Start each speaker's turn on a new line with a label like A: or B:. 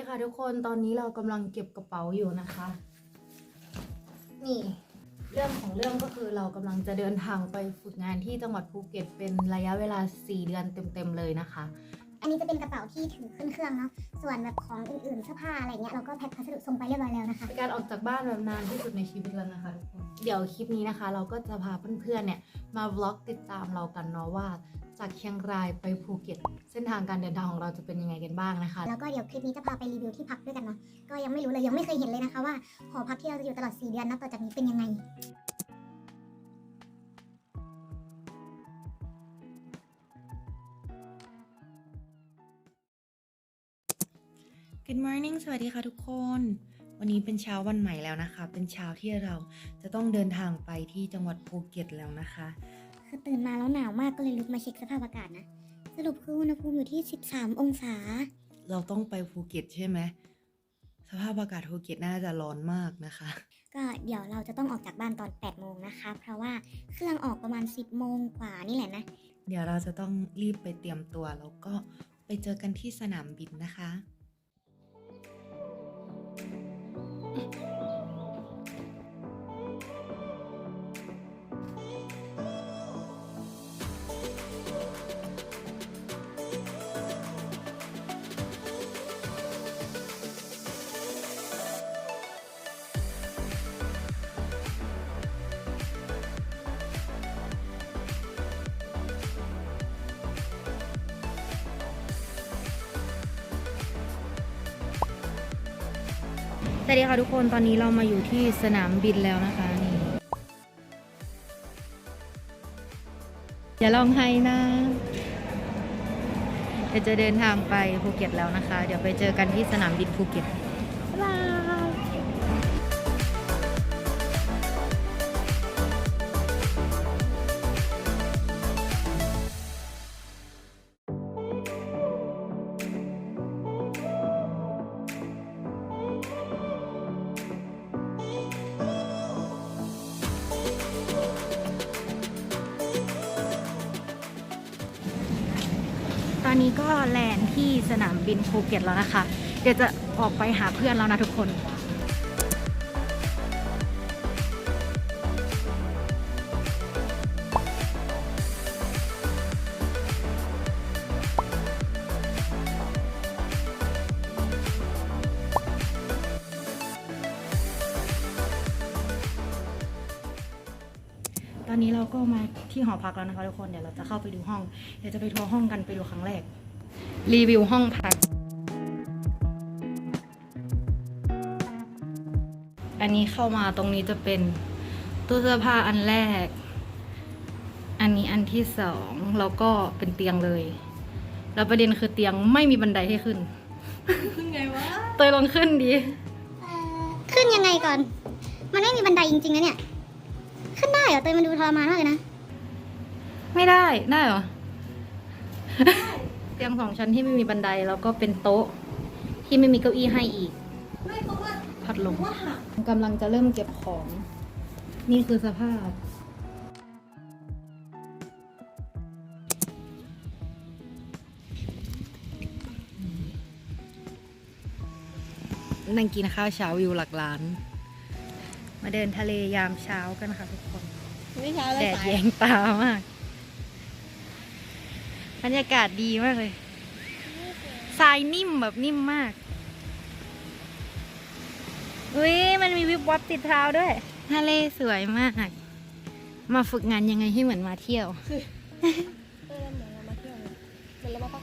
A: ดีค่ะทุกคนตอนนี้เรากำลังเก็บกระเป๋าอยู่นะคะ นี่ เรื่องของเรื่องก็คือเรากำลังจะเดินทางไปฝึกงานที่จังหวัดภูเก็ตเป็นระยะเวลา 4 เดือนเต็มๆเลยนะคะ
B: อันนี้จะเป็นกระเป๋าที่ถือขึ้นเครื่องเนาะ ส่วนแบบของอื่นๆเสื้อผ้าอะไรเงี้ยเราก็แพ็คพัสดุส่งไปเรียบร้อยแล้วนะคะ
A: เป็นการออกจากบ้านแบบนานที่สุดในชีวิตแล้วนะคะทุกคน เดี๋ยวคลิปนี้นะคะ เราก็จะพาเพื่อนๆเนี่ยมาบล็อกติดตามเรากันเนาะว่า จากเชียงรายไปภูเก็ต เส้นทางการเดินทางของเราจะเป็นยังไงกันบ้างนะคะ
B: แล้วก็เดี๋ยวคลิปนี้จะพาไปรีวิวที่พักด้วยกันเนาะก็ยังไม่รู้เลยยังไม่เคยเห็นเลยนะคะว่าหอพักที่เราจะอยู่ตลอด 4 เดือนนับต่อจากนี้เป็นยังไง
C: Good morning สวัสดีค่ะทุกคน วันนี้เป็นเช้าวันใหม่แล้วนะคะ เป็นเช้าที่เราจะต้องเดินทางไปที่จังหวัดภูเก็ตแล้วนะคะ
B: คือตื่นมาแล้วหนาวมากก็เลยลุกมาเช็คสภาพอากาศนะ สรุปคืออุณหภูมิอยู่ที่ 13 องศา
C: เราต้องไปภูเก็ตใช่ไหม สภาพอากาศภูเก็ตน่าจะร้อนมากนะคะ
B: ก็เดี๋ยวเราจะต้องออกจากบ้านตอน 8 โมงนะคะ เพราะว่าเครื่องออกประมาณ 10 โมงกว่านี่แหละนะ
C: เดี๋ยวเราจะต้องรีบไปเตรียมตัวแล้วก็ไปเจอกันที่สนามบินนะคะ
A: วัสดีค่ะทุกคนตอนนี้เรามาอยู่ที่สนามบินแล้วนะคะนี่อย่าลองให้นะเดี๋ยวจะเดินทางไปภูเก็ตแล้วนะคะ เดี๋ยวไปเจอกันที่สนามบินภูเก็ตบ๊ายบาย อนนี้ก็แลนที่สนามบินภูเก็ตแล้วนะคะ เดี๋ยวจะออกไปหาเพื่อนแล้วนะทุกคน ตอนนี้เราก็มาที่หอพักแล้วนะคะทุกคนเดี๋ยวเราจะเข้าไปดูห้อง เดี๋ยวจะไปทัวร์ห้องกันไปดูครั้งแรก รีวิวห้องพัก อันนี้เข้ามาตรงนี้จะเป็นตู้เสื้อผ้าอันแรก อันนี้อันที่สองแล้วก็เป็นเตียงเลย แล้วประเด็นคือเตียงไม่มีบันไดให้ขึ้น ขึ้นไงวะเตยลองขึ้นดี
B: ขึ้นยังไงก่อน มันไม่มีบันไดจริงๆนะเนี่ย ขึ้นได้เหรอเตยมันดูทรมานมากเลยนะ
A: ไม่ได้ ได้เหรอ เตียงสองชั้นที่ไม่มีบันไดแล้วก็เป็นโต๊ะ ที่ไม่มีเก้าอี้ให้อีกพัดลมกำลังจะเริ่มเก็บของ นี่คือสภาพ นั่งกินข้าวเช้าวิวหลักล้าน มาเดินทะเลยามเช้ากันค่ะทุกคน
D: ไม่เช้าแล้ว
A: แดด
D: สาย
A: แยงตามาก บรรยากาศดีมากเลยทรายนิ่มแบบนิ่มมากอุ้ยมันมีวิบวับติดเท้าด้วย ทะเลสวยมาก มาฝึกงานยังไงให้เหมือนมาเที่ยว
D: เออเหมือนเรามาเที่ยวเลยเหมือนเรามาพัก